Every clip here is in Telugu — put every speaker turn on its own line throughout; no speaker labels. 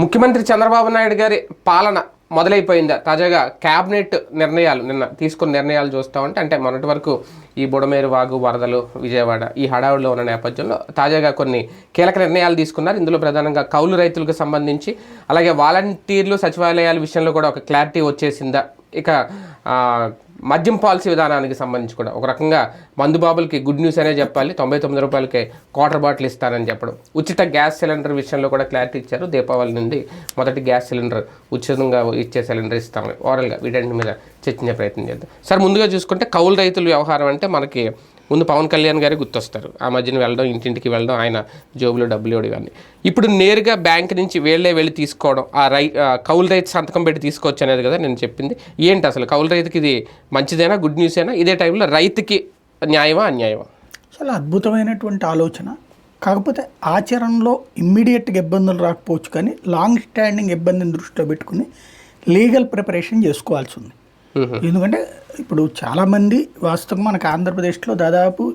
ముఖ్యమంత్రి చంద్రబాబు నాయుడు గారి పాలన మొదలైపోయిందా? తాజాగా క్యాబినెట్ నిర్ణయాలు నిన్న తీసుకున్న నిర్ణయాలు చూస్తా ఉంటే అంటే మొన్నటి వరకు ఈ బుడమేరు వాగు వరదలు విజయవాడ ఈ హడావుడిలో ఉన్న నేపథ్యంలో తాజాగా కొన్ని కీలక నిర్ణయాలు తీసుకున్నారు. ఇందులో ప్రధానంగా కౌలు రైతులకు సంబంధించి అలాగే వాలంటీర్లు సచివాలయాల విషయంలో కూడా ఒక క్లారిటీ వచ్చేసిందా? ఇక మద్యం పాలసీ విధానానికి సంబంధించి కూడా ఒక రకంగా మందుబాబులకి గుడ్ న్యూస్ అనే చెప్పాలి. తొంభై తొమ్మిది రూపాయలకే క్వార్టర్ బాటిల్ ఇస్తానని చెప్పడం. ఉచిత గ్యాస్ సిలిండర్ విషయంలో కూడా క్లారిటీ ఇచ్చారు. దీపావళి నుండి మొదటి గ్యాస్ సిలిండర్ ఉచితంగా ఇచ్చే సిలిండర్ ఇస్తామని. ఓవరాల్గా వీటన్నిటి మీద చర్చించే ప్రయత్నం చేద్దాం. సార్ ముందుగా చూసుకుంటే కౌలు రైతుల వ్యవహారం అంటే మనకి ముందు పవన్ కళ్యాణ్ గారే గుర్తొస్తారు. ఆ మధ్యన వెళ్ళడం ఇంటింటికి వెళ్ళడం ఆయన జోబులో డబ్బులు ఇవ్వడం ఇవన్నీ. ఇప్పుడు నేరుగా బ్యాంక్ నుంచి వేళ్ళే వెళ్ళి తీసుకోవడం ఆ రై కౌలు రైతు సంతకం పెట్టి తీసుకోవచ్చు అనేది కదా నేను చెప్పింది. ఏంటి అసలు కౌలు రైతుకి ఇది మంచిదేనా గుడ్ న్యూస్ అయినా ఇదే టైంలో రైతుకి న్యాయమా అన్యాయమా?
చాలా అద్భుతమైనటువంటి ఆలోచన. కాకపోతే ఆచరణలో ఇమ్మీడియట్గా ఇబ్బందులు రాకపోవచ్చు కానీ లాంగ్ స్టాండింగ్ ఇబ్బందిని దృష్టిలో పెట్టుకుని లీగల్ ప్రిపరేషన్ చేసుకోవాల్సి ఉంది. ఎందుకంటే ఇప్పుడు చాలామంది వాస్తవం మనకు ఆంధ్రప్రదేశ్లో దాదాపు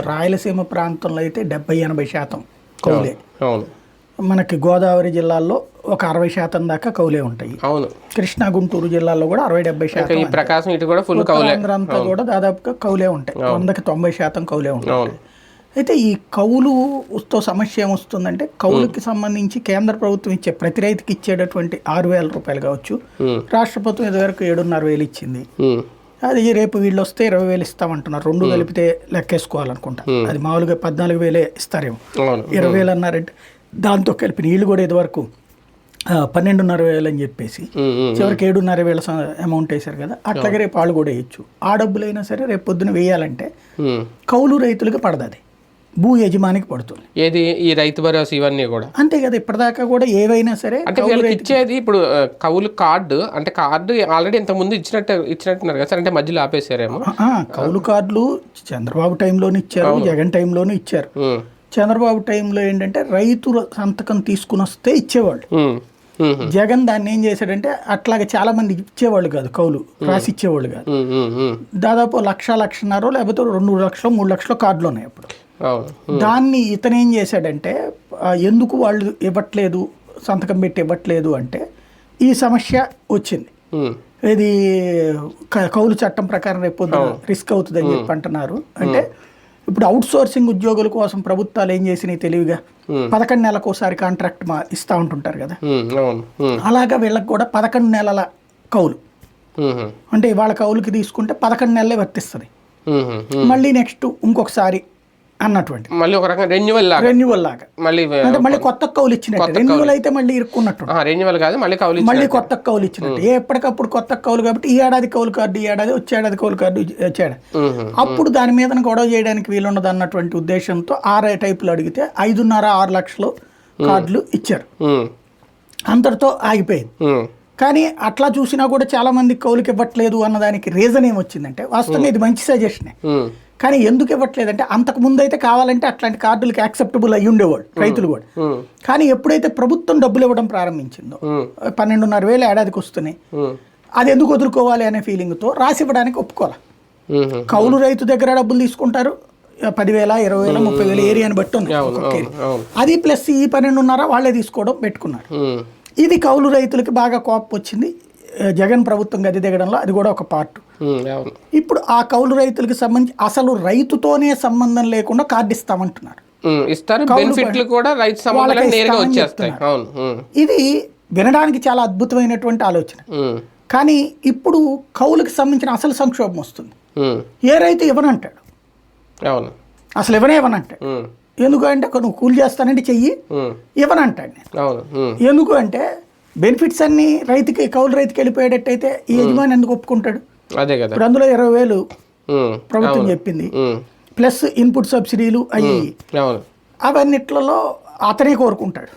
రాయలసీమ ప్రాంతంలో అయితే డెబ్బై ఎనభై శాతం కౌలే.
అవును
మనకి గోదావరి జిల్లాల్లో ఒక అరవై శాతం దాకా కౌలే ఉంటాయి.
అవును.
కృష్ణా గుంటూరు జిల్లాల్లో కూడా అరవై డెబ్బై శాతం
ప్రకాశం ఇటు కూడా ఫుల్ కౌలే.
అంతా కూడా దాదాపుగా కౌలే ఉంటాయి. వందకి తొంభై శాతం కౌలే ఉంటాయి. అయితే ఈ కౌలుతో సమస్య ఏమొస్తుందంటే కౌలుకి సంబంధించి కేంద్ర ప్రభుత్వం ఇచ్చే ప్రతి రైతుకి ఇచ్చేటటువంటి ఆరు వేల రూపాయలు కావచ్చు. రాష్ట్ర ప్రభుత్వం ఇదివరకు ఏడున్నర వేలు ఇచ్చింది. అది రేపు వీళ్ళు వస్తే ఇరవై వేలు ఇస్తామంటున్నారు. రెండు కలిపితే లెక్కేసుకోవాలనుకుంటా. అది మామూలుగా పద్నాలుగు వేలే ఇస్తారేమో. ఇరవై వేలు అన్నారంటే దాంతో కలిపి వీళ్ళు కూడా ఇదివరకు పన్నెండున్నర వేలు అని చెప్పేసి. చివరికి ఏడున్నర వేల అమౌంట్ వేశారు కదా అట్లాగే రేపు వాళ్ళు కూడా వేయచ్చు. ఆ డబ్బులైనా సరే రేపు పొద్దున వేయాలంటే. కౌలు రైతులకు పడదు అది భూ యజమానికి పడుతుంది.
ఏది? ఈ రైతు భరోసా ఇవన్నీ కూడా.
అంతే కదా ఇప్పటిదాకా కూడా ఏవైనా సరే
అంటే వీళ్ళకి ఇచ్చేది ఇప్పుడు కౌలు కార్డు అంటే కార్డు ఆల్రెడీ ఇంత ముందు ఇచ్చినట్టు ఇచ్చినట్టున్నారు కదా సార్ అంటే మధ్యలో ఆపేసారేమో
ఆ, కౌలు కార్డులు చంద్రబాబు టైంలోనూ ఇచ్చారు జగన్ టైంలోనూ ఇచ్చారు. చంద్రబాబు టైంలో ఏంటంటే రైతుల సంతకం తీసుకుని వస్తే ఇచ్చేవాళ్ళు. జగన్ దాన్ని ఏం చేశాడంటే అట్లాగే చాలా మంది ఇచ్చేవాళ్ళు కాదు కౌలు. రాసి ఇచ్చేవాళ్ళు కాదు. దాదాపు లక్ష లక్షన్నర లేకపోతే రెండు లక్షలు మూడు లక్షలు కార్డులు ఉన్నాయి అప్పుడు. దాన్ని ఇతను ఏం చేశాడంటే ఎందుకు వాళ్ళు ఇవ్వట్లేదు సంతకం పెట్టి ఇవ్వట్లేదు అంటే ఈ సమస్య వచ్చింది. ఇది కౌలు చట్టం ప్రకారం రేపు రిస్క్ అవుతుందని చెప్పి అంటున్నారు. అంటే ఇప్పుడు అవుట్ సోర్సింగ్ ఉద్యోగుల కోసం ప్రభుత్వాలు ఏం చేసినాయి తెలివిగా? పదకొండు నెలలకు ఒకసారి కాంట్రాక్ట్ మా ఇస్తూ ఉంటుంటారు కదా? అలాగా వీళ్ళకి కూడా పదకొండు నెలల కౌలు. అంటే ఇవాళ కౌలుకి తీసుకుంటే పదకొండు నెలలే వర్తిస్తుంది. మళ్ళీ నెక్స్ట్ ఇంకొకసారి అన్నటువంటి.
మళ్ళీ ఒక రకంగా రెన్యువల్ లాగా.
రెన్యువల్ లాగా.
మళ్ళీ
అంటే మళ్ళీ కొత్త కౌలు ఇచ్చినట్టు. రెన్యువల్ అయితే మళ్ళీ ఇరుక్కున్నట్టు.
రెన్యువల్ కాదు మళ్ళీ కౌలు
మళ్ళీ కొత్త కౌలు ఇచ్చినట్టు. ఏ ఎప్పటికప్పుడు కొత్త కౌలు కాబట్టి ఈ ఏడాది కౌలు కార్డు ఈ ఏడాది వచ్చే ఏడాది కౌలు కార్డు వచ్చాడు అప్పుడు దాని మీద గొడవ చేయడానికి వీలున్నది అన్నటువంటి ఉద్దేశంతో ఆరు టైపులు అడిగితే ఐదున్నర ఆరు లక్షలు కార్డులు ఇచ్చారు. అంతటితో ఆగిపోయింది. కానీ అట్లా చూసినా కూడా చాలా మంది కౌలుకి ఇవ్వట్లేదు అన్నదానికి రీజన్ ఏమొచ్చిందంటే వాస్తవంగా ఇది మంచి సజెషనే కానీ ఎందుకు ఇవ్వట్లేదంటే అంతకు ముందు అయితే కావాలంటే అట్లాంటి కార్డులకి యాక్సెప్టబుల్ అయ్యి ఉండేవాళ్ళు రైతులు కూడా. కానీ ఎప్పుడైతే ప్రభుత్వం డబ్బులు ఇవ్వడం ప్రారంభించిందో పన్నెండున్నర వేలు ఏడాదికి వస్తున్నాయి అది ఎందుకు వదులుకోవాలి అనే ఫీలింగ్తో రాసి ఇవ్వడానికి ఒప్పుకోవాలి. కౌలు రైతు దగ్గర డబ్బులు తీసుకుంటారు పదివేల ఇరవై వేల ముప్పై వేల ఏరియాని బట్టి ఉంది అది ప్లస్ ఈ పన్నెండున్నర వాళ్ళే తీసుకోవడం పెట్టుకున్నారు. ఇది కౌలు రైతులకి బాగా కోపం వచ్చింది. జగన్ ప్రభుత్వం గది దిగడంలో అది కూడా ఒక పార్ట్ ఇప్పుడు ఆ కౌలు రైతులకు సంబంధించి అసలు రైతుతోనే సంబంధం లేకుండా కార్డు ఇస్తామంటున్నారు.
ఇస్తారు. బెనిఫిట్లు కూడా రైతు సంబంధాలు
వాళ్ళకే
నేరుగా
ఇస్తామని
వచ్చేస్తాయి. అవును ఉమ్,
ఇది వినడానికి చాలా అద్భుతమైనటువంటి ఆలోచన. కానీ ఇప్పుడు కౌలుకి సంబంధించిన అసలు సంక్షోభం వస్తుంది. ఏ రైతు ఇవ్వనంటాడు?
అవును.
అసలు ఇవ్వనే ఇవ్వనంటాడు? ఎందుకంటే నువ్వు కూలి చేస్తానంటే చెయ్యి. ఇవ్వనంటాడు నేను. ఎందుకు అంటే బెనిఫిట్స్ అన్ని రైతుకి కౌలు రైతుకి వెళ్ళిపోయేటట్టయితే ఈ యజమాని ఎందుకు ఒప్పుకుంటాడు?
అదే కదా.
ఇప్పుడు అందులో ఇరవై వేలు ప్రభుత్వం చెప్పింది. ప్లస్ ఇన్పుట్ సబ్సిడీలు అయ్యి
అవును.
అవన్నిట్లలో అతనే కోరుకుంటాడు.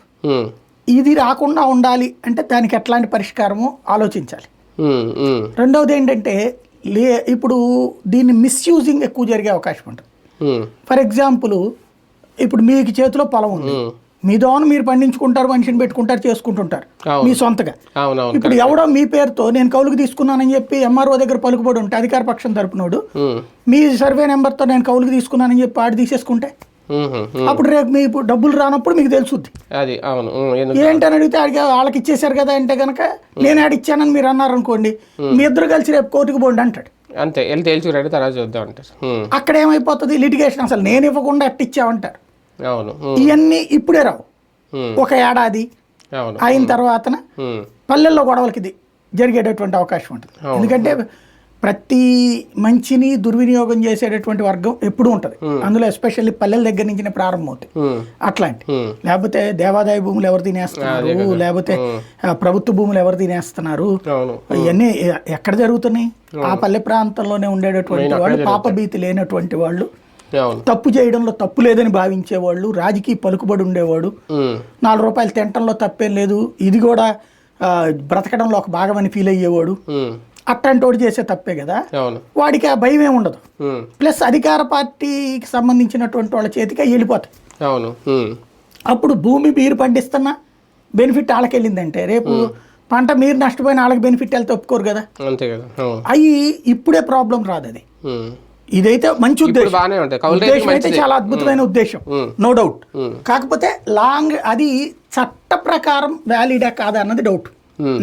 ఇది రాకుండా ఉండాలి అంటే దానికి ఎట్లాంటి పరిష్కారమో ఆలోచించాలి. రెండవది ఏంటంటే లే ఇప్పుడు దీన్ని మిస్యూజింగ్ ఎక్కువ జరిగే అవకాశం ఉంటుంది. ఫర్ ఎగ్జాంపుల్ ఇప్పుడు మీకు చేతిలో పొలం ఉంది. మీ దోన మీరు పండించుకుంటారు మనిషిని పెట్టుకుంటారు చేసుకుంటుంటారు. మీ సొంతగా. ఇప్పుడు ఎవడో మీ పేరుతో నేను కౌలుకు తీసుకున్నానని చెప్పి ఎంఆర్ఓ దగ్గర పలుకుబడి ఉంటే అధికార పక్షం తరపునోడు మీ సర్వే నెంబర్తో నేను కౌలుకు తీసుకున్నానని చెప్పి ఆడు తీసేసుకుంటే. అప్పుడు రేపు మీ డబ్బులు రానప్పుడు మీకు తెలుసుద్ది.
అది అవును ఉమ్, ఎందుకు
ఏంటని అడిగితే ఆడికి వాళ్ళకి ఇచ్చేశారు కదా అంటే కనుక నేను ఆడ ఇచ్చానని మీరు అన్నారు అనుకోండి మీ ఇద్దరు కలిసి రేపు కోర్టుకు పోండి అంటాడు.
అంతే వెళ్ళి తేల్చి రెడీ తర్వాత చూద్దాం అంటారు. ఉమ్,
అక్కడ ఏమైపోతుంది? లిటిగేషన్ అసలు నేను ఇవ్వకుండా అట్టిచ్చామంటారు ఇవన్నీ ఇప్పుడే రావు. ఒక ఏడాది అయిన తర్వాతన పల్లెల్లో గొడవలకి ఇది జరిగేటటువంటి అవకాశం ఉంటుంది. ఎందుకంటే ప్రతి మంచిని దుర్వినియోగం చేసేటటువంటి వర్గం ఎప్పుడూ ఉంటుంది. అందులో ఎస్పెషల్లీ పల్లెల దగ్గర నుంచి ప్రారంభం అవుతాయి. అట్లాంటి. లేకపోతే దేవాదాయ భూములు ఎవరు తినేస్తున్నారు? లేకపోతే ప్రభుత్వ భూములు ఎవరు తినేస్తున్నారు? ఇవన్నీ ఎక్కడ జరుగుతున్నాయి? ఆ పల్లె ప్రాంతంలోనే ఉండేటటువంటి వాళ్ళు పాప భీతి లేనటువంటి వాళ్ళు తప్పు చేయడంలో తప్పు లేదని భావించేవాళ్ళు రాజకీయ పలుకుబడి ఉండేవాడు. నాలుగు రూపాయలు తినటంలో తప్పేం లేదు. ఇది కూడా బ్రతకడంలో ఒక భాగమని ఫీల్ అయ్యేవాడు.
ఉమ్,
అట్లాంటి వాడు చేసే తప్పే కదా. వాడికి ఆ భయం ఏమి ఉండదు. ప్లస్ అధికార పార్టీకి సంబంధించినటువంటి వాళ్ళ చేతికి వెళ్ళిపోతాయి.
అవును.
అప్పుడు భూమి మీరు పండిస్తున్న బెనిఫిట్ వాళ్ళకి వెళ్ళిందంటే రేపు పంట మీరు నష్టపోయిన వాళ్ళకి బెనిఫిట్ వెళ్తే ఒప్పుకోరు కదా.
అంతే కదా.
అవి ఇప్పుడే ప్రాబ్లం రాదు అది ఇదైతే మంచి ఉద్దేశం. ఉద్దేశం అయితే చాలా అద్భుతమైన ఉద్దేశం. No doubt. కాకపోతే లాంగ్ అది చట్ట ప్రకారం వ్యాలిడా కాదా అన్నది డౌట్.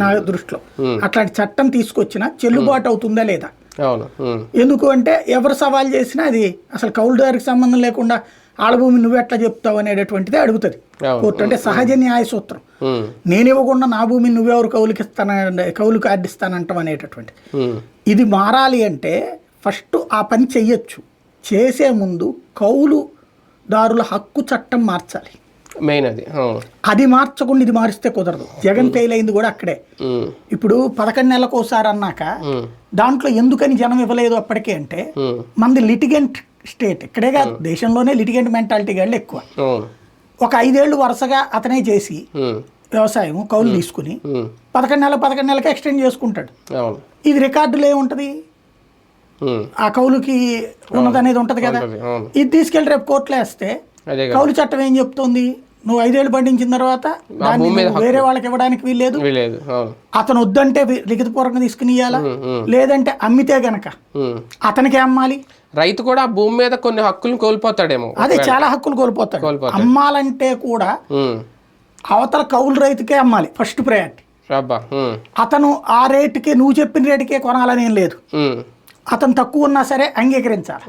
నా దృష్టిలో. అట్లాంటి చట్టం తీసుకొచ్చినా చెల్లుబాటు అవుతుందా లేదా? ఎందుకు అంటే ఎవరు సవాల్ చేసినా అది అసలు కౌలుదారికి సంబంధం లేకుండా ఆళ్ళ భూమి నువ్వు ఎట్లా చెప్తావు అనేటటువంటిది అడుగుతుంది. కోర్టు అంటే సహజ న్యాయ సూత్రం. నేను ఇవ్వకుండా నా భూమిని నువ్వెవరు కౌలుకి ఇస్తాన కౌలు కార్డిస్తానంటాం అనేటటువంటి ఇది మారాలి అంటే ఫస్ట్ ఆ పని చెయ్యొచ్చు. చేసే ముందు కౌలుదారుల హక్కు చట్టం మార్చాలి.
మెయిన్ అది
అది మార్చకుండా ఇది మారిస్తే కుదరదు. జగన్ ఫెయిల్ అయింది కూడా అక్కడే.
ఉమ్,
ఇప్పుడు పదకొండు నెలలకు ఒకసారి అన్నాక
ఉమ్,
దాంట్లో ఎందుకని జనం ఇవ్వలేదు అప్పటికే అంటే మనది లిటిగెంట్ స్టేట్. ఇక్కడే కాదు దేశంలోనే లిటిగెంట్ మెంటాలిటీ గాళ్ళు ఎక్కువ. ఒక ఐదేళ్ళు వరుసగా అతనే చేసి వ్యవసాయం కౌలు తీసుకుని పదకొండు నెలల పదకొండు నెలలకి ఎక్స్టెండ్ చేసుకుంటాడు. ఇది రికార్డులో ఏముంటుంది? ఆ కౌలుకి ఉన్నది అనేది ఉంటుంది కదా. ఇది తీసుకెళ్ళి రేపు కోర్టులో వేస్తే కౌలు చట్టం ఏం చెప్తోంది? నువ్వు ఐదేళ్ళు పండించిన తర్వాత వేరే వాళ్ళకి ఇవ్వడానికి వీల్లేదు. అతను వద్దంటే లిఖితపూర్వకంగా తీసుకుని ఇవ్వాలా లేదంటే అమ్మితే గనక. అతనికి అమ్మాలి?
రైతు కూడా భూమి మీద కొన్ని హక్కులను కోల్పోతాడేమో
అదే చాలా హక్కులు కోల్పోతాడు. అమ్మాలంటే కూడా అవతల కౌలు రైతుకే అమ్మాలి ఫస్ట్ ప్రయారిటీ అతను ఆ రేటుకే నువ్వు చెప్పిన రేటుకే కొనాలని ఏం లేదు. అతను తక్కువ ఉన్నా సరే అంగీకరించాలి.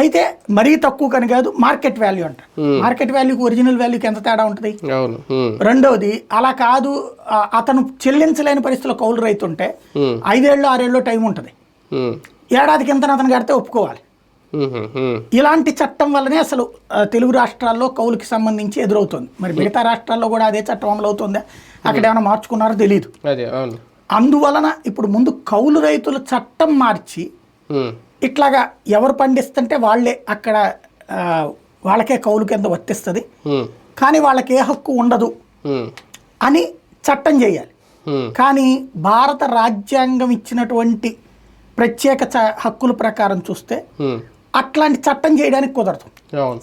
అయితే మరీ తక్కువ కని కాదు మార్కెట్ వాల్యూ అంట. మార్కెట్ వాల్యూకి ఒరిజినల్ వాల్యూకి ఎంత తేడా ఉంటుంది? రెండవది అలా కాదు అతను చెల్లించలేని పరిస్థితిలో కౌలు రైతు ఉంటే ఐదేళ్ళు ఆరేళ్ళు టైం ఉంటుంది. ఏడాదికి ఎంత అతను కడితే ఒప్పుకోవాలి. ఇలాంటి చట్టం వల్లనే అసలు తెలుగు రాష్ట్రాల్లో కౌలుకి సంబంధించి ఎదురవుతుంది. మరి మిగతా రాష్ట్రాల్లో కూడా అదే చట్టం అమలు అవుతుందా అక్కడ ఏమైనా మార్చుకున్నారో తెలియదు అందువలన ఇప్పుడు ముందు కౌలు రైతుల చట్టం మార్చి ఇట్లాగా ఎవరు పండిస్తుంటే వాళ్ళే అక్కడ వాళ్ళకే కౌలు కింద వర్తిస్తుంది. కానీ వాళ్ళకి ఏ హక్కు ఉండదు అని చట్టం చేయాలి. కానీ భారత రాజ్యాంగం ఇచ్చినటువంటి ప్రత్యేక హక్కుల ప్రకారం చూస్తే అట్లాంటి చట్టం చేయడానికి కుదరదు.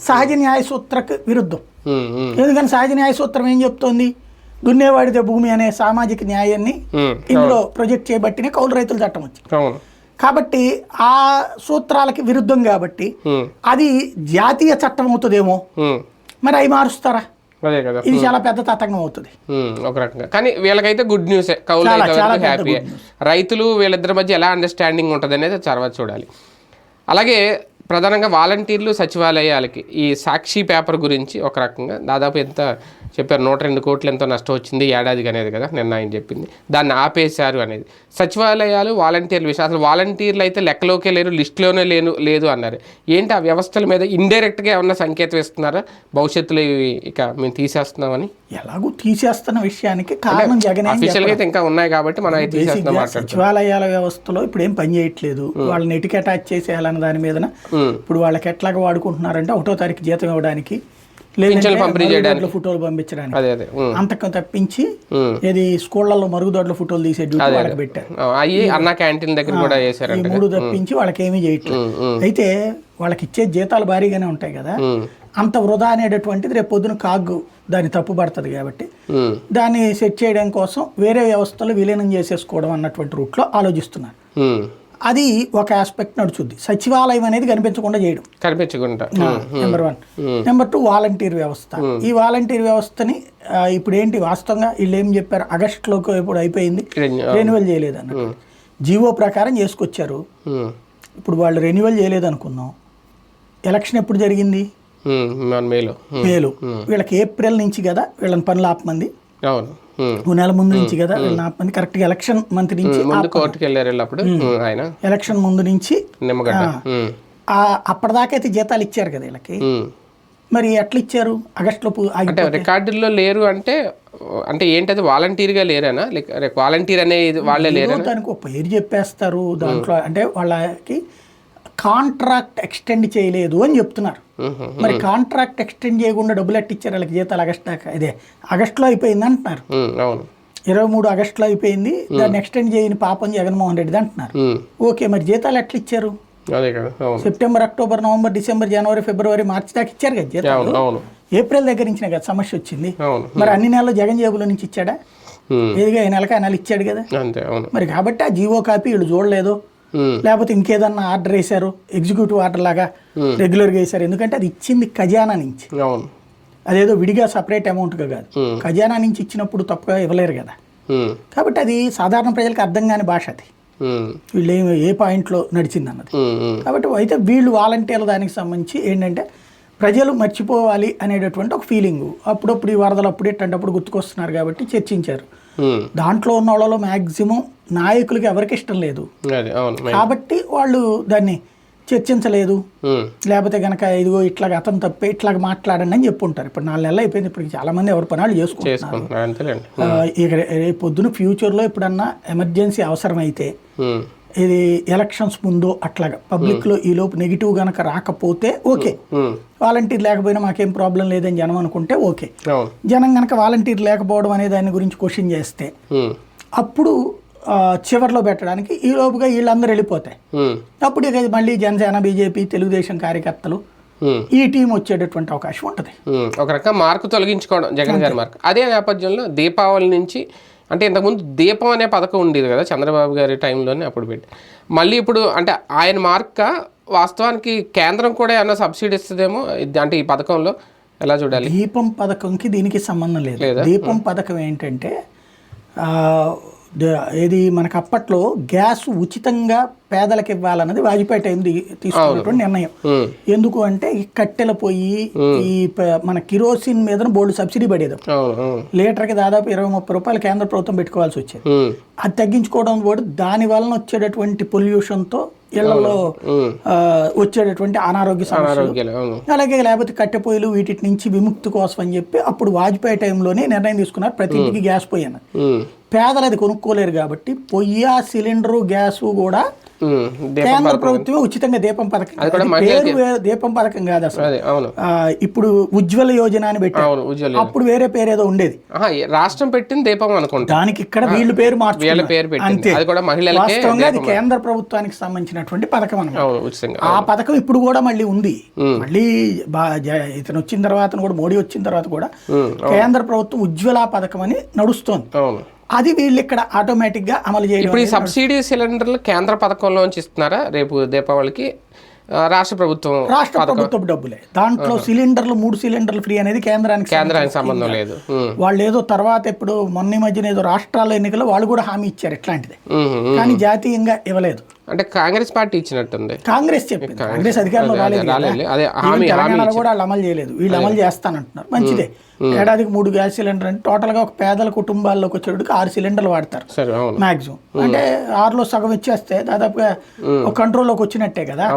సహజ న్యాయ సూత్రకు విరుద్ధం ఎందుకని సహజ న్యాయ సూత్రం ఏం చెప్తోంది? దున్నేవాడిదే భూమి అనే సామాజిక న్యాయాన్ని ఇందులో ప్రొజెక్ట్ చేయబట్టినే కౌలు రైతుల చట్టం వచ్చింది. కాబట్టి ఆ సూత్రాలకి విరుద్ధం కాబట్టి అది జాతీయ చట్టం అవుతుందేమో? మరి అవి మారుస్తారా? ఇది చాలా పెద్ద తతంగం అవుతుంది.
ఒక రకంగా. కానీ వీళ్ళకైతే గుడ్ న్యూసే కౌలు హ్యాపీ రైతులు వీళ్ళిద్దరి మధ్య ఎలా అండర్స్టాండింగ్ ఉంటుంది అనేది తర్వాత చూడాలి. అలాగే ప్రధానంగా వాలంటీర్లు సచివాలయాలకి ఈ సాక్షి పేపర్ గురించి ఒక రకంగా దాదాపు ఎంత చెప్పారు నూట రెండు కోట్లు ఎంతో నష్టం వచ్చింది ఏడాదికి అనేది కదా నిన్న ఆయన చెప్పింది. దాన్ని ఆపేశారు అనేది. సచివాలయాలు వాలంటీర్ల విషయం అసలు వాలంటీర్లు అయితే లెక్కలోకే లేరు లిస్టులోనే లేను లేదు అన్నారు. ఏంటి ఆ వ్యవస్థల మీద ఇండైరెక్ట్గా ఏమన్నా సంకేతం ఇస్తున్నారా భవిష్యత్తులో ఇక మేము తీసేస్తున్నామని?
ఎలాగూ తీసేస్తున్న విషయానికి కారణం జగన్ ఏం
అఫీషియల్గా అయితే ఇంకా ఉన్నాయి కాబట్టి మనం అయితే తీసేస్తున్నాం
సచివాలయాల వ్యవస్థలో ఇప్పుడు ఏం పని చేయట్లేదు. వాళ్ళని ఎటుకి అటాచ్ చేసేయాలన్న దాని మీద ఇప్పుడు వాళ్ళకి ఎట్లాగా వాడుకుంటున్నారంటే ఒకటో తారీఖు జీతం ఇవ్వడానికి
పింఛన్లు పంపిణీ చేయడానికి.
ఫోటోలు పంపించడానికి.
అదే అదే
అంతకు తప్పించి. ఏది స్కూళ్ళల్లో మరుగుదొడ్ల ఫోటోలు తీసే డ్యూటీ వాళ్ళకి పెట్టారు
అయ్యి అన్న క్యాంటీన్ దగ్గర కూడా
ఈ
చేశారంట
మూడు తప్పించి వాళ్ళకి ఏమీ చేయట్లేదు అయితే వాళ్ళకి ఇచ్చే జీతాలు భారీగానే ఉంటాయి కదా. అంత వృధా అనేటటువంటిది రేపు పొద్దున కాగ్గు దాన్ని తప్పు పడుతుంది కాబట్టి. దాన్ని సెట్ చేయడం కోసం వేరే వ్యవస్థలు విలీనం చేసేసుకోవడం అన్నటువంటి రూట్లో ఆలోచిస్తున్నారు. అది ఒక ఆస్పెక్ట్ నడుచుద్ది. సచివాలయం అనేది కనిపించకుండా చేయడం.
కనిపించకుండా.
Number one number two volunteer వ్యవస్థ. ఈ వాలంటీర్ వ్యవస్థని ఇప్పుడు ఏంటి వాస్తవంగా వీళ్ళు ఏం చెప్పారు? ఆగస్టులోకి ఇప్పుడు అయిపోయింది. రెన్యువల్ చేయలేదు అన్నట్టు. జీవో ప్రకారం చేసుకొచ్చారు. ఇప్పుడు వాళ్ళు రెన్యువల్ చేయలేదు అనుకుందాం ఎలక్షన్ ఎప్పుడు జరిగింది?
మేలు.
వీళ్ళకి ఏప్రిల్ నుంచి కదా వీళ్ళని పనులు ఆపమంది.
అవును.
ఓ నెల ముందు నుంచి కదా వీళ్ళని ఆపమంది కరెక్ట్గా ఎలక్షన్ మంత్ నుంచి
ముందు కోర్టుకి వెళ్ళారు ఆయన?
ఎలక్షన్ ముందు నుంచి అప్పటిదాకా అయితే జీతాలు ఇచ్చారు కదా వీళ్ళకి. మరి ఎట్లా ఇచ్చారు? ఆగస్టులో పు- ఆగి
అంటే రికార్డుల్లో లేరు అంటే అంటే ఏంటది? వాలంటీర్గా లేరేనా? లేక వాలంటీర్ అనే ఇది వాళ్ళే లేరా
దానికి ఒక పేరు చెప్పేస్తారు దాంట్లో. అంటే వాళ్ళకి కాంట్రాక్ట్ ఎక్స్టెండ్ చేయలేదు అని చెప్తున్నారు. మరి కాంట్రాక్ట్ ఎక్స్టెండ్ చేయకుండా డబ్బులు ఎట్టిచ్చారు? వాళ్ళకి జీతాలు ఆగస్ట్ దాకా ఇదే ఆగస్టులో అయిపోయింది అంటున్నారు. ఇరవై మూడు ఆగస్టులో అయిపోయింది. దాన్ని ఎక్స్టెండ్ చేయని పాపం జగన్మోహన్ రెడ్డి అంటున్నారు. ఓకే మరి జీతాలు ఎట్లా ఇచ్చారు సెప్టెంబర్ అక్టోబర్ నవంబర్ డిసెంబర్ జనవరి ఫిబ్రవరి మార్చి దాకా ఇచ్చారు కదా జీతాలు? ఏప్రిల్ దగ్గర నుంచి కదా సమస్య వచ్చింది. మరి అన్ని నెలలు జగన్ జేబులో నుంచి ఇచ్చాడా? ఏదిగా ఈ నెలకి ఆ నెల ఇచ్చాడు కదా? మరి కాబట్టి ఆ జీవో కాపీ వీళ్ళు చూడలేదు. లేకపోతే ఇంకేదన్నా ఆర్డర్ వేశారు ఎగ్జిక్యూటివ్ ఆర్డర్ లాగా రెగ్యులర్గా వేశారు. ఎందుకంటే అది ఇచ్చింది ఖజానా నుంచి. అదేదో విడిగా సపరేట్ అమౌంట్గా కాదు. ఖజానా నుంచి ఇచ్చినప్పుడు తప్పుగా ఇవ్వలేరు కదా. కాబట్టి అది సాధారణ ప్రజలకు అర్థం కాని భాష అది. వీళ్ళు ఏ ఏ పాయింట్లో నడిచింది అన్నది. కాబట్టి అయితే వీళ్ళు వాలంటీర్ల దానికి సంబంధించి ఏంటంటే ప్రజలు మర్చిపోవాలి అనేటటువంటి ఒక ఫీలింగు అప్పుడప్పుడు ఈ వరదలు అప్పుడు గుర్తుకొస్తున్నారు కాబట్టి చర్చించారు. దాంట్లో ఉన్న వాళ్ళలో మ్యాక్సిమం నాయకులకి ఎవరికి ఇష్టం లేదు. కాబట్టి వాళ్ళు దాన్ని చర్చించలేదు.
ఉమ్,
లేకపోతే కనుక ఇదిగో ఇట్లాగ అతను తప్పే ఇట్లాగ మాట్లాడండి అని చెప్పుంటారు. ఇప్పుడు నాలుగు నెలలు అయిపోయింది ఇప్పుడు చాలా మంది ఎవరి పనాలు చేసుకుంటున్నారు. ఇక రేపు పొద్దున ఫ్యూచర్లో ఎప్పుడన్నా ఎమర్జెన్సీ అవసరమైతే
ఉమ్,
ఇది ఎలక్షన్స్ ముందు అట్లాగా పబ్లిక్లో ఈ లోపు నెగిటివ్ గనక రాకపోతే ఓకే. వాలంటీర్ లేకపోయినా మాకేం ప్రాబ్లం లేదని జనం అనుకుంటే ఓకే. జనం గనక వాలంటీర్ లేకపోవడం అనే దాని గురించి క్వశ్చన్ చేస్తే అప్పుడు చివర్లో పెట్టడానికి ఈ లోపుగా వీళ్ళందరూ వెళ్ళిపోతాయి. అప్పుడు ఇక మళ్ళీ జనసేన బీజేపీ తెలుగుదేశం కార్యకర్తలు. ఈ టీం వచ్చేటటువంటి అవకాశం ఉంటుంది.
ఒక రకం మార్కు తొలగించుకోవడం జగన్ గారి మార్క్ అదే నేపథ్యంలో దీపావళి నుంచి అంటే ఇంతకుముందు దీపం అనే పథకం ఉండేది కదా చంద్రబాబు గారి టైంలోనే అప్పుడు పెట్టి. మళ్ళీ ఇప్పుడు అంటే ఆయన మార్క వాస్తవానికి కేంద్రం కూడా ఏమన్నా సబ్సిడీ ఇస్తుందేమో? ఇది- అంటే ఈ పథకంలో ఎలా చూడాలి?
దీపం పథకంకి దీనికి సంబంధం లేదు.
లేదా?
దీపం పథకం ఏంటంటే ఆ, ద- ఏది మనకు అప్పట్లో గ్యాస్ ఉచితంగా పేదలకు ఇవ్వాలన్నది వాజ్పేయి టైం తీసుకున్నటువంటి నిర్ణయం. ఎందుకు అంటే ఈ కట్టెల పొయ్యి ఈ మన కిరోసిన్ మీద బోల్డ్ సబ్సిడీ పడేది లీటర్కి దాదాపు ఇరవై ముప్పై రూపాయలు కేంద్ర ప్రభుత్వం పెట్టుకోవాల్సి వచ్చేది. అది తగ్గించుకోవడం కూడా దాని వలన వచ్చేటటువంటి పొల్యూషన్తో ఇళ్ళలో వచ్చేటటువంటి అనారోగ్య సమస్యలు. అలాగే లేకపోతే కట్టెపొయ్యిలు వీటి నుంచి విముక్తి కోసం అని చెప్పి అప్పుడు వాజ్పేయి టైంలోనే నిర్ణయం తీసుకున్నారు. ప్రతి ఇంటికి గ్యాస్ పొయ్యి అన్నది. పేదలు అది కొనుక్కోలేరు కాబట్టి పొయ్యి సిలిండరు గ్యాసు కూడా కేంద్ర ప్రభుత్వమే ఉచితంగా దీపం పథకం. పేరు దీపం పథకం కాదు అసలు. ఇప్పుడు ఉజ్వల యోజన అని పెట్టారు. అప్పుడు వేరే పేరు ఏదో ఉండేది.
రాష్ట్రం పెట్టింది దీపం అనుకుంటా.
దానికి ఇక్కడ వీళ్ళు పేరు మార్చుకున్నారు.
పేరు
అంతే.
అది కూడా మహిళలకే
వాస్తవంగా అది కేంద్ర ప్రభుత్వానికి సంబంధించినటువంటి పథకం
ఉచితంగా
ఆ పథకం ఇప్పుడు కూడా మళ్ళీ ఉంది. మళ్ళీ ఇతను వచ్చిన తర్వాత కూడా మోడీ వచ్చిన తర్వాత కూడా కేంద్ర ప్రభుత్వం ఉజ్వల పథకం అని నడుస్తోంది. అది వీళ్ళు ఇక్కడ ఆటోమేటిక్గా అమలు చేయడం
ఇప్పుడు ఈ సబ్సిడీ సిలిండర్లు కేంద్ర పథకంలోంచి ఇస్తున్నారా? రేపు దీపావళికి రాష్ట్ర ప్రభుత్వం
రాష్ట్ర ప్రభుత్వపు డబ్బులే. దాంట్లో సిలిండర్లు మూడు సిలిండర్లు ఫ్రీ అనేది కేంద్రానికి
కేంద్రానికి సంబంధం లేదు.
వాళ్ళు ఏదో తర్వాత ఇప్పుడు మొన్న మధ్యన ఏదో రాష్ట్రాల ఎన్నికల్లో వాళ్ళు కూడా హామీ ఇచ్చారు ఇట్లాంటిది. కానీ జాతీయంగా ఇవ్వలేదు.
అంటే కాంగ్రెస్ పార్టీ ఇచ్చినట్టుంది.
కాంగ్రెస్ చెప్పింది. కాంగ్రెస్ అధికారంలో రాలేదు కదా.
రాలేదు. అదే
ఈవెన్
హామీ
తెలంగాణలో కూడా వాళ్ళు అమలు చేయలేదు. వీళ్ళు అమలు చేస్తానంటున్నారు. మంచిదే. ఏడాదికి మూడు గ్యాస్ సిలిండర్ అంటే టోటల్గా ఒక పేదల కుటుంబాల్లోకి వచ్చేటికి ఆరు సిలిండర్లు వాడతారు. మాక్సిమం. అంటే ఆరులో సగం ఇచ్చేస్తే దాదాపుగా ఒక కంట్రోల్లోకి వచ్చినట్టే కదా.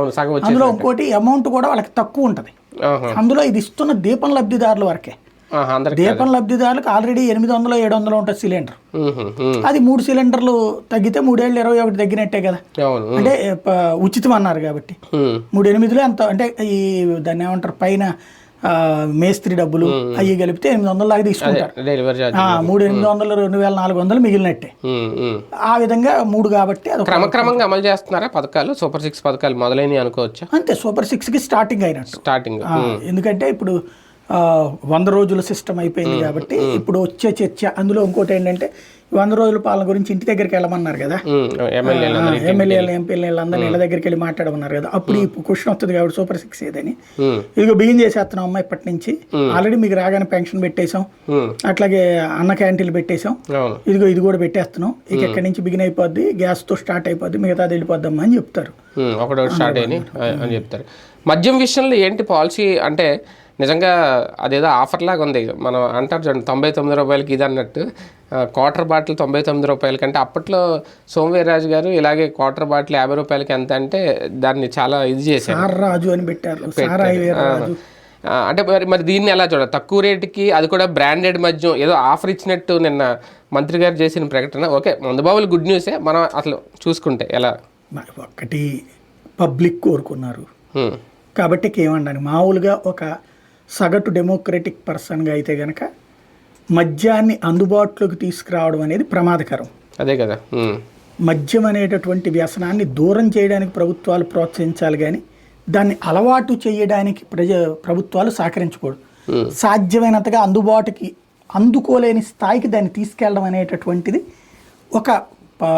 అందులో ఇంకోటి అమౌంట్ కూడా వాళ్ళకి తక్కువ ఉంటుంది. అందులో ఇది ఇస్తున్న దీపం లబ్ధిదారుల వరకే. దీపం లబ్ధిదారులకు ఆల్రెడీ ఎనిమిది వందలు ఏడు వందలు ఉంటుంది సిలిండర్. అది మూడు సిలిండర్లు తగ్గితే మూడేళ్ళు ఇరవై ఒకటి తగ్గినట్టే కదా. అంటే ఉచితం అన్నారు కాబట్టి. మూడు ఎనిమిదిలో ఎంత అంటే ఈ దాన్ని ఏమంటారు పైన మేస్త్రి డబ్బులు అవి కలిపితే ఎనిమిది వందల దాకా తీసుకుంటారు. మూడు ఎనిమిది వందలు రెండు వేల నాలుగు వందలు మిగిలినట్టే. ఆ విధంగా మూడు కాబట్టి అదొక
క్రమక్రమంగా అమలు చేస్తున్నారా పథకాలు? సూపర్ సిక్స్ పథకాలు మొదలైనవి అనుకోవచ్చా?
అంతే సూపర్ సిక్స్కి స్టార్టింగ్ అయినట్టు
స్టార్టింగ్
ఎందుకంటే ఇప్పుడు వంద రోజుల సిస్టమ్ అయిపోయింది కాబట్టి ఇప్పుడు వచ్చే చర్చ. అందులో ఇంకోటి ఏంటంటే వంద రోజుల పాలన గురించి ఇంటి దగ్గరికి వెళ్ళమన్నారు కదా.
ఎమ్మెల్యేలు
ఎంపీలు అందరూ ఇళ్ళ దగ్గరికి వెళ్ళి మాట్లాడమన్నారు కదా. అప్పుడు ఈ క్వశ్చన్ వస్తుంది కాబట్టి సూపర్ సిక్స్ ఏదని. ఇదిగో బిగిన్ చేసేస్తున్నాం అమ్మా ఇప్పటి నుంచి. ఆల్రెడీ మీకు రాగానే పెన్షన్ పెట్టేశాం. అట్లాగే అన్న క్యాంటీన్లు పెట్టేశాం. ఇదిగో ఇది కూడా పెట్టేస్తున్నాం. ఇక ఎక్కడి నుంచి బిగిన్ అయిపోద్ది గ్యాస్తో స్టార్ట్ అయిపోద్ది మిగతాది వెళ్ళిపోద్దమ్మా అని చెప్తారు.
ఒకటో స్టార్ట్ అని చెప్తారు. మద్యం విషయంలో ఏంటి పాలసీ? అంటే నిజంగా అదేదో ఆఫర్ లాగా ఉంది. మనం అంటారు చూడండి తొంభై తొమ్మిది రూపాయలకి ఇది అన్నట్టు. క్వార్టర్ బాటిల్ తొంభై తొమ్మిది రూపాయల కంటే అప్పట్లో సోమవీర్రాజు గారు ఇలాగే క్వార్టర్ బాటిల్ యాభై రూపాయలకి ఎంత అంటే దాన్ని చాలా ఇది చేశారు.
రాజు అని పెట్టారు.
అంటే మరి మరి దీన్ని ఎలా చూడాలి? తక్కువ రేటుకి అది కూడా బ్రాండెడ్ మద్యం ఏదో ఆఫర్ ఇచ్చినట్టు నిన్న మంత్రి గారు చేసిన ప్రకటన. ఓకే మందుబాబులు గుడ్ న్యూసే. మనం అసలు చూసుకుంటే ఎలా?
మరి ఒక్కటి పబ్లిక్ కోరుకున్నారు. కాబట్టి ఏమన్నాను మామూలుగా ఒక సగటు డెమోక్రటిక్ పర్సన్గా అయితే గనక మద్యాన్ని అందుబాటులోకి తీసుకురావడం అనేది ప్రమాదకరం.
అదే కదా.
మద్యం అనేటటువంటి వ్యసనాన్ని దూరం చేయడానికి ప్రభుత్వాలు ప్రోత్సహించాలి కానీ దాన్ని అలవాటు చేయడానికి ప్రజ ప్రభుత్వాలు సహకరించకూడదు. సాధ్యమైనంతగా అందుబాటుకి అందుకోలేని స్థాయికి దాన్ని తీసుకెళ్ళడం అనేటటువంటిది ఒక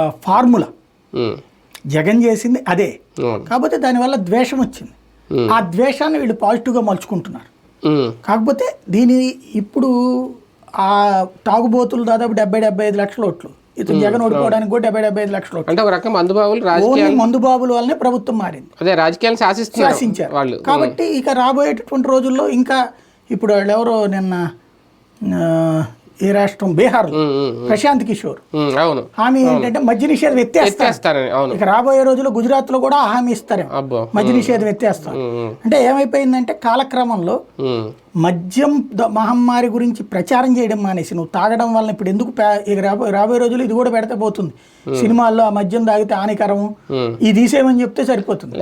ఫార్ములా. జగన్ చేసింది అదే. కాకపోతే దానివల్ల ద్వేషం వచ్చింది. ఆ ద్వేషాన్ని వీళ్ళు పాజిటివ్గా మలుచుకుంటున్నారు. కాకపోతే దీని ఇప్పుడు ఆ తాగుబోతులు దాదాపు డెబ్బై డెబ్బై ఐదు లక్షల ఓట్లు. ఇతను జగన్ ఓడిపోవడానికి కూడా డెబ్బై డెబ్బై ఐదు లక్షల
అంటే ఒక రకం మందుబాబులు రాజకీయ
ఓన్లీ మందు బాబుల వల్లనే ప్రభుత్వం మారింది.
అదే రాజకీయాలు
శాసించారు.
వాళ్ళు.
కాబట్టి ఇక రాబోయేటటువంటి రోజుల్లో ఇంకా ఇప్పుడు వాళ్ళు ఎవరో నిన్న ఏ రాష్ట్రం బీహార్ ప్రశాంత్ కిషోర్.
అవును.
హామీ ఏంటంటే మద్య నిషేధం ఎత్తేస్తారు ఇక రాబోయే రోజుల్లో గుజరాత్లో కూడా హామీ ఇస్తారేమో.
అబ్బో.
మద్య నిషేధం ఎత్తేస్తారు అంటే ఏమైపోయిందంటే కాలక్రమంలో మద్యం మహమ్మారి గురించి ప్రచారం చేయడం మానేసి నువ్వు తాగడం వల్ల ఇప్పుడు ఎందుకు రాబోయే రోజులు ఇది కూడా పెడితే పోతుంది. సినిమాల్లో ఆ మద్యం తాగితే హానికరము. ఇది తీసేయమని చెప్తే సరిపోతుంది.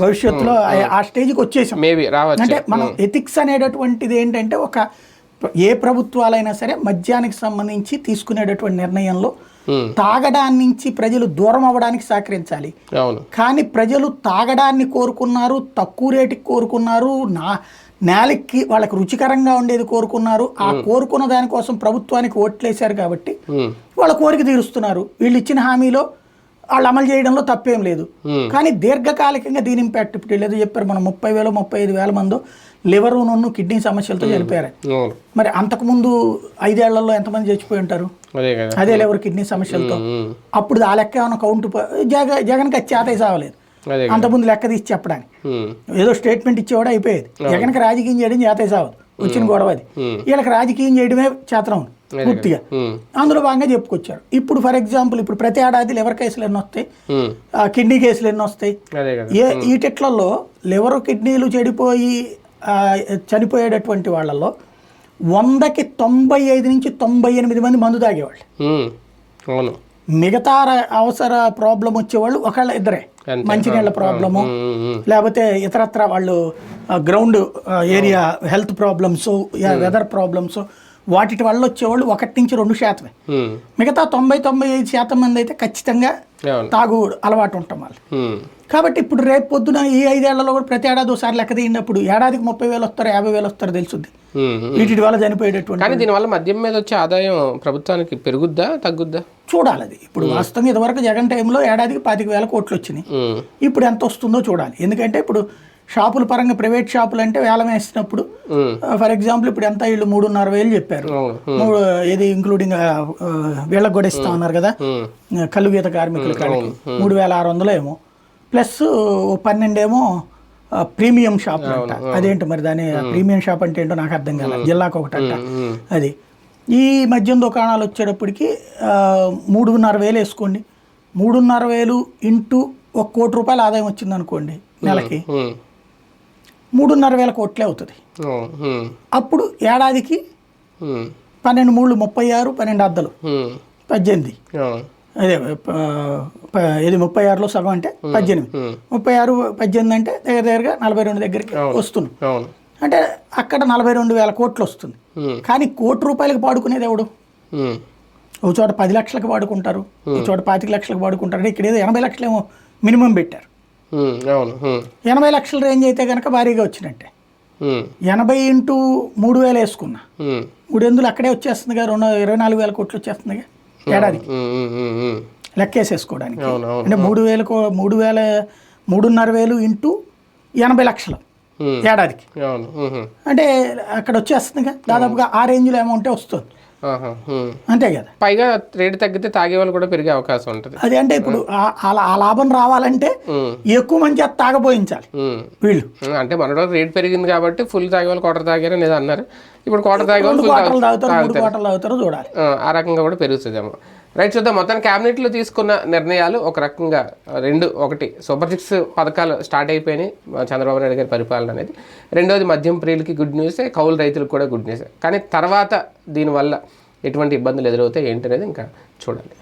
భవిష్యత్తులో ఆ- స్టేజ్కి వచ్చేసాం. అంటే మనం ఎథిక్స్ అనేటటువంటిది ఏంటంటే ఒక ఏ ప్రభుత్వాలైనా సరే మద్యానికి సంబంధించి తీసుకునేటటువంటి నిర్ణయంలో తాగడాన్ని నుంచి ప్రజలు దూరం అవ్వడానికి సహకరించాలి. కానీ ప్రజలు తాగడాన్ని కోరుకున్నారు తక్కువ రేటుకి కోరుకున్నారు నా నేలకి వాళ్ళకి రుచికరంగా ఉండేది కోరుకున్నారు ఆ కోరుకున్న దానికోసం ప్రభుత్వానికి ఓట్లేశారు కాబట్టి వాళ్ళ కోరిక తీరుస్తున్నారు. వీళ్ళు ఇచ్చిన హామీలో వాళ్ళు అమలు చేయడంలో తప్పేం లేదు. కానీ దీర్ఘకాలికంగా దీని ఇంపాక్ట్ ఇప్పుడు ఏదో చెప్పారు మనం ముప్పై వేలు ముప్పై ఐదు వేల మందో లివర్ నన్ను కిడ్నీ సమస్యలతో చనిపోయారు మరి అంతకుముందు ఐదేళ్ళలో ఎంతమంది చచ్చిపోయి ఉంటారు?
అదే
లివర్ కిడ్నీ సమస్యలతో. అప్పుడు ఆ లెక్క ఏమైనా కౌంట్ ప- జగ జగన్కి అది చేత సావలేదు అంతకుముందు లెక్క తీసి చెప్పడానికి. ఏదో స్టేట్మెంట్ ఇచ్చేవాడు అయిపోయేది. జగన్కి రాజకీయం చేయడం చేతే సావదు వచ్చిన గొడవ అది. వీళ్ళకి రాజకీయం చేయడమే చేతనం పూర్తిగా. అందులో భాగంగా చెప్పుకొచ్చారు. ఇప్పుడు ఫర్ ఎగ్జాంపుల్ ఇప్పుడు ప్రతి ఏడాది లివర్ కేసులు ఎన్ని వస్తాయి? కిడ్నీ కేసులు ఎన్ని వస్తాయి? ఏ ఈటిట్లలో లివర్ కిడ్నీలు చెడిపోయి చనిపోయేటటువంటి వాళ్ళల్లో వందకి తొంభై ఐదు నుంచి తొంభై ఎనిమిది మంది మందు తాగేవాళ్ళు.
అవును.
మిగతా అవసర ప్రాబ్లం వచ్చేవాళ్ళు ఒకళ్ళ ఇద్దరే. మంచినీళ్ళ ప్రాబ్లము లేకపోతే ఇతరత్ర వాళ్ళు ground area health problems weather problems వాటి వల్ల వచ్చేవాళ్ళు ఒకటి నుంచి రెండు శాతమే. మిగతా తొంభై తొంభై ఐదు శాతం మంది అయితే ఖచ్చితంగా తాగు అలవాటు ఉంటాం వాళ్ళు. కాబట్టి ఇప్పుడు రేపు పొద్దున ఈ ఐదేళ్ళలో కూడా ప్రతి ఏడాది ఒకసారి లెక్క తీయినప్పుడు ఏడాదికి ముప్పై వేలు వస్తారు యాభై వేలు వస్తారు తెలుసుద్ది. వీటి వల్ల చనిపోయేటటువంటి
కానీ దీనివల్ల మద్యం మీద వచ్చే ఆదాయం ప్రభుత్వానికి పెరుగుద్దా తగ్గుద్దా?
చూడాలి అది ఇప్పుడు వాస్తవంగా ఇదివరకు జగన్ టైంలో ఏడాదికి పాతిక వేల కోట్లు వచ్చినాయి. ఇప్పుడు ఎంత వస్తుందో చూడాలి. ఎందుకంటే ఇప్పుడు షాపుల పరంగా ప్రైవేట్ షాపులు అంటే వేలం వేసినప్పుడు ఫర్ ఎగ్జాంపుల్ ఇప్పుడు ఎంత వీళ్ళు మూడున్నర వేలు చెప్పారు. మూడు ఇది ఇంక్లూడింగ్ వీళ్ళకి కూడా ఇస్తా ఉన్నారు కదా?
ఉమ్,
ఆ, కలుగు గీత కార్మికుల కాడికి. మూడు వేల ఆరు వందలు ఏమో ప్లస్ పన్నెండేమో ప్రీమియం షాప్ అంట. అదేంటి మరి దాని ప్రీమియం షాప్ అంటే ఏంటో నాకు అర్థం కాలేదు జిల్లాకు ఒకటి అంట.
ఉమ్,
అది. ఈ మద్యం దుకాణాలు వచ్చేటప్పటికి మూడున్నర వేలు వేసుకోండి. మూడున్నర వేలు ఇంటూ ఒక కోటి రూపాయల ఆదాయం వచ్చింది అనుకోండి నెలకి. మూడున్నర వేల కోట్లే అవుతుంది. అప్పుడు ఏడాదికి పన్నెండు మూడు ముప్పై ఆరు పన్నెండు అద్దలు. పద్దెనిమిది. అదే ఇది ముప్పై ఆరులో సగం అంటే పద్దెనిమిది. ముప్పై ఆరు పద్దెనిమిది అంటే దగ్గర దగ్గరగా నలభై రెండు దగ్గరికి వస్తుంది.
అవును.
అంటే అక్కడ నలభై రెండు వేల కోట్లు వస్తుంది. కానీ కోటి రూపాయలకి పాడుకునేది ఎవడు? ఒక చోట పది లక్షలకు వాడుకుంటారు ఒక చోట పాతిక లక్షలకు వాడుకుంటారు అంటే ఇక్కడ ఏదో ఎనభై లక్షలేమో మినిమం పెట్టారు. ఎనభై లక్షల రేంజ్ అయితే కనుక భారీగా వచ్చినట్టే. ఎనభై ఇంటూ మూడు వేలు వేసుకున్నా.
ఉమ్,
మూడు ఎందులు అక్కడే వచ్చేస్తుందిగా రెండు ఇరవై నాలుగు వేల కోట్లు వచ్చేస్తుందిగా ఏడాదికి. లెక్కేసేసుకోవడానికి. అంటే మూడు వేలకు మూడు వేల మూడున్నర వేలు ఇంటూ ఎనభై లక్షలు ఏడాదికి. అంటే అక్కడ వచ్చేస్తుందిగా దాదాపుగా ఆ రేంజ్లో అమౌంటే వస్తుంది. అంతే కదా.
పైగా రేటు తగ్గితే తాగే వాళ్ళు కూడా పెరిగే అవకాశం ఉంటుంది.
అది అంటే ఇప్పుడు ఆ- లాభం రావాలంటే ఎక్కువ మంది చేత తాగబోయించాలి. వీళ్ళు.
అంటే మన రేట్ పెరిగింది కాబట్టి ఫుల్ తాగే వాళ్ళు క్వార్టర్ తాగారు అనేది అన్నారు. ఇప్పుడు క్వార్టర్ తాగే వాళ్ళు
తాగుతారు
ఆ రకంగా కూడా పెరుగుతుందేమో. రైట్ చూద్దాం. మొత్తం క్యాబినెట్లో తీసుకున్న నిర్ణయాలు ఒక రకంగా రెండు ఒకటి సూపర్ సిక్స్ పథకాలు స్టార్ట్ అయిపోయినాయి. చంద్రబాబు నాయుడు గారి పరిపాలన అనేది. రెండోది మద్యం ప్రియులకి గుడ్ న్యూసే కౌలు రైతులకు కూడా గుడ్ న్యూసే. కానీ తర్వాత దీనివల్ల ఎటువంటి ఇబ్బందులు ఎదురవుతాయి ఏంటనేది ఇంకా చూడాలి.